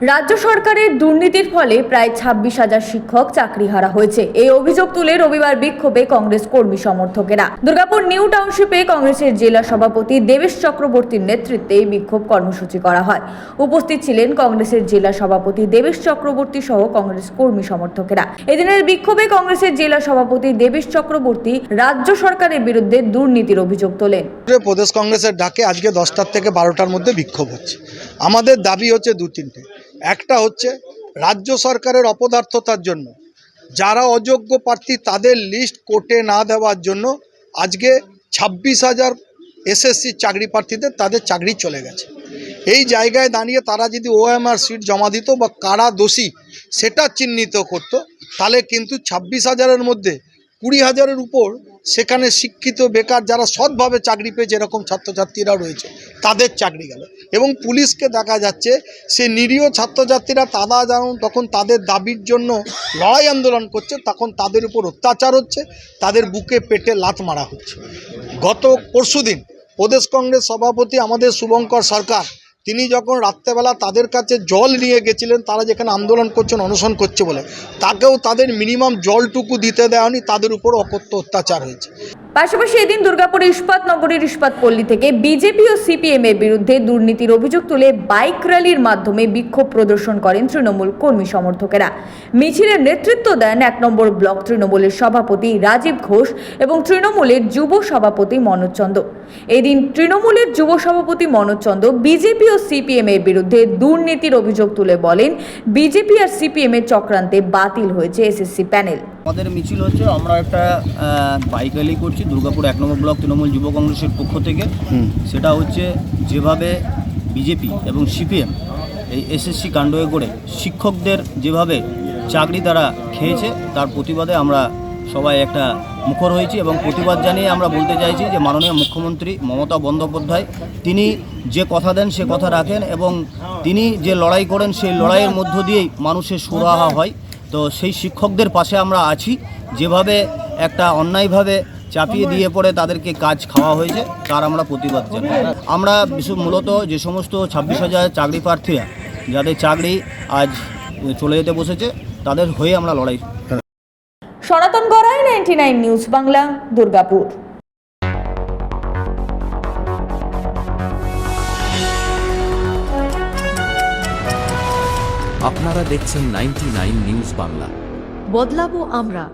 রাজ্য সরকারের দুর্নীতির ফলে প্রায় ছাব্বিশ হাজার শিক্ষক চাকরি হারা হয়েছে। এই অভিযোগ তুলে রবিবার বিক্ষোভে কংগ্রেস কর্মী সমর্থকেরা। দুর্গাপুর নিউ টাউনশিপে কংগ্রেসের জেলা সভাপতি দেবেশ চক্রবর্তীর নেতৃত্বে এই বিক্ষোভ কর্মসূচি করা হয়। উপস্থিত ছিলেন কংগ্রেসের জেলা সভাপতি দেবেশ চক্রবর্তী সহ কংগ্রেস কর্মী সমর্থকেরা। এদিনের বিক্ষোভে কংগ্রেসের জেলা সভাপতি দেবেশ চক্রবর্তী রাজ্য সরকারের বিরুদ্ধে দুর্নীতির অভিযোগ তোলেন। প্রদেশ কংগ্রেসের ডাকে আজকে দশটার থেকে বারোটার মধ্যে বিক্ষোভ হচ্ছে। আমাদের দাবি হচ্ছে দু তিনটে একটা হচ্ছে রাজ্য সরকারের অপদার্থতার জন্য। যারা অযোগ্য প্রার্থী তাদের লিস্ট কোর্টে না দেওয়ার জন্য আজকে ছাব্বিশ হাজার এসএসসি চাকরি প্রার্থীদের তাদের চাকরি চলে গেছে। এই জায়গায় দাঁড়িয়ে তারা যদি ওএমআর সিট জমা দিত বা কারা দোষী সেটা চিহ্নিত করত, তাহলে কিন্তু ছাব্বিশ হাজারের মধ্যে কুড়ি হাজারের উপর সেখানে শিক্ষিত, বেকার যারা সৎভাবে চাকরি পেয়েছে, এরকম ছাত্রছাত্রীরা রয়েছে। তাদের চাকরি গেল। এবং পুলিশকে দেখা যাচ্ছে, সে নিরীহ ছাত্রছাত্রীরা তারা যেমন তখন তাদের দাবির জন্য লড়াই আন্দোলন করছে, তখন তাদের উপর অত্যাচার হচ্ছে, তাদের বুকে পেটে লাত মারা হচ্ছে। গত পরশুদিন প্রদেশ কংগ্রেস সভাপতি আমাদের শুভঙ্কর সরকার তিনি যখন রাত্রেবেলা তাদের কাছে জল নিয়ে গেছিলেন, তারা যেখানে আন্দোলন করছেন, অনশন করছে বলে, তাকেও তাদের মিনিমাম জলটুকু দিতে দেয়নি তাদের উপর অকথ্য অত্যাচার হয়েছে। পাশাপাশি এদিন দুর্গাপুর ইস্পাত নগরীর ইস্পাত পল্লী থেকে বিজেপি ও সিপিএম এর বিরুদ্ধে দুর্নীতির অভিযোগ তুলে বাইক র্যালির মাধ্যমে বিক্ষোভ প্রদর্শন করেন তৃণমূল কর্মী সমর্থকেরা। মিছিলের নেতৃত্ব দেন এক নম্বর ব্লক তৃণমূলের সভাপতি রাজীব ঘোষ এবং তৃণমূলের যুব সভাপতি মনোজ চন্দ এদিন তৃণমূলের যুব সভাপতি মনোজ চন্দ্র বিজেপি ও সিপিএম এর বিরুদ্ধে দুর্নীতির অভিযোগ তুলে বলেন বিজেপি আর সিপিএম এর চক্রান্তে বাতিল হয়েছে এসএসসি প্যানেল। আমাদের মিছিল হচ্ছে আমরা একটা বাইক র্যালি করছি দুর্গাপুর এক নম্বর ব্লক তৃণমূল যুব কংগ্রেসের পক্ষ থেকে। সেটা হচ্ছে যেভাবে বিজেপি এবং সিপিএম এই এসএসসি কাণ্ডে করে শিক্ষকদের যেভাবে চাকরি তারা খেয়েছে তার প্রতিবাদে আমরা সবাই একটা মুখর হয়েছি এবং প্রতিবাদ জানিয়ে আমরা বলতে চাইছি যে মাননীয় মুখ্যমন্ত্রী মমতা বন্দ্যোপাধ্যায়, তিনি যে কথা দেন সে কথা রাখেন এবং তিনি যে লড়াই করেন সেই লড়াইয়ের মধ্য দিয়েই মানুষের সুরাহা হয়। তো সেই শিক্ষকদের পাশে আমরা আছি, যেভাবে একটা অন্যায়ভাবে চাপিয়ে দিয়ে পড়ে তাদেরকে কাজ খাওয়া হয়েছে, তার আমরা প্রতিবাদ জানাই। আমরা মূলত যে সমস্ত ছাব্বিশ হাজার চাকরি প্রার্থীরা, যাদের চাকরি আজ চলে যেতে বসেছে, তাদের হয়ে আমরা লড়াই Sanatan Garai ninety nine news Bangla Durgapur. আপনারা দেখছেন নাইনটি নিউজ বাংলা। বদলাবো আমরা।